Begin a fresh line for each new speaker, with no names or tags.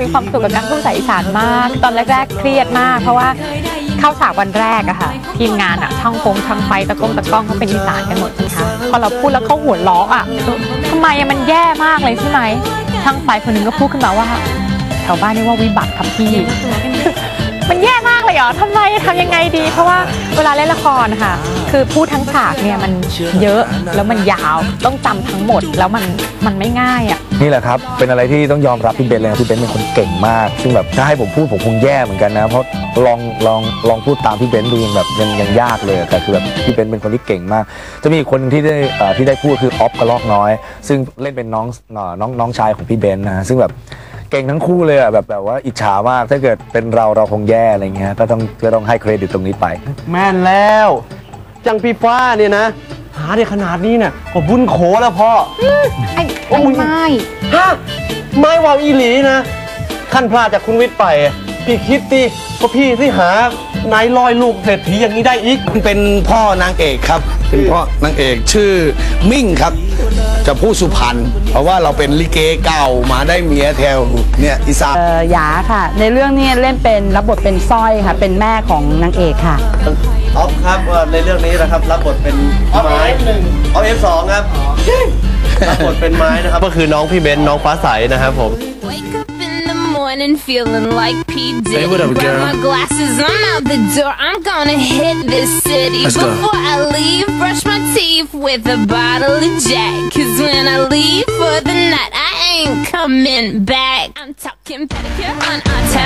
มีความสุขกับการพูดภาษาอีสานมาก ตอนแรกๆเครียดมาก เพราะว่าเข้าฉากวันแรกอะค่ะ ทีมงานอะช่างฟงช่างไฟตะกงตะกล้องเขาเป็นอีสานกันหมดนะคะพอเราพูดแล้วเขาหัวล้ออะทำไมมันแย่มากเลยใช่ไหมช่างไฟคนหนึงก็พูดขึ้นมาว่าแถวบ้านนี่ว่าวิบัติครับพี่มันแย่ เหรอทำไมทำยังไงดี เพราะว่าเวลาเล่นละครนะคะคือพูดทั้งฉากเนี่ยมันเยอะแล้วมันยาวต้องจำทั้งหมดแล้วมันมันไม่ง่ายอะ
นี่แหละครับ เป็นอะไรที่ต้องยอมรับพี่เบนเลยพี่เบนเป็นคนเก่งมาก ซึ่งแบบถ้าให้ผมพูดผมคงแย่เหมือนกันนะ เพราะลองลองลองพูดตามพี่เบนดูยังแบบยังยังยากเลยแต่คือแบบพี่เบนเป็นคนที่เก่งมาก จะมีอีกคนที่ได้ที่ได้พูดคือออฟกระลอกน้อย ซึ่งเล่นเป็นน้องน้องน้องชายของพี่เบนนะฮะซึ่งแบบ เก่งทั้งคู่เลยอะแบบแบบว่าอิจฉามาก ถ้าเกิดเป็นเราเราคงแย่อะไรเงี้ยก็ต้องก็ต้องให้เครดิตตรงนี้ไป
แม่นแล้วจังพี่ฟ้าเนี่ยนะ หาได้ขนาดนี้เนี่ยก็บุญโขแล้วพ่อ
ไอ้
โอ้ย
ไม่
ฮะไม่วาวอีหลีนะขั้นพลาดจากคุณวิทย์ไปอะพี่คิดดิว่าพี่ที่หานายลอยลูกเศรษฐีอย่างนี้ได้อีก
เป็นพ่อนางเอกครับ เป็นพ่อนางเอกชื่อมิ่งครับ จะพูดสุพรรณเพราะว่าเราเป็นลิเกเก่ามาได้เมียแถวเนี่ยอีสาน
เอ่อหยาค่ะ ในเรื่องนี้เล่นเป็นรับบทเป็นสร้อยค่ะ เป็นแม่ของนางเอกค่ะ
ออฟครับเอ่อในเรื่องนี้นะครับรับบทเป็นไม้หนึ่งออฟเอฟสองครับรับบทเป็นไม้นะครับก็คือน้องพี่เบนซ์น้องฟ้าใสนะครับผม
Wake up in the morning feeling like P. Diddy.
Hey, what up,
Grab
girl?
my glasses, I'm out the door. I'm gonna hit this city.
Let's go.
Before I leave, brush my teeth with a bottle of Jack. Cause when I leave for the night, I ain't coming back. I'm talking pedicure on our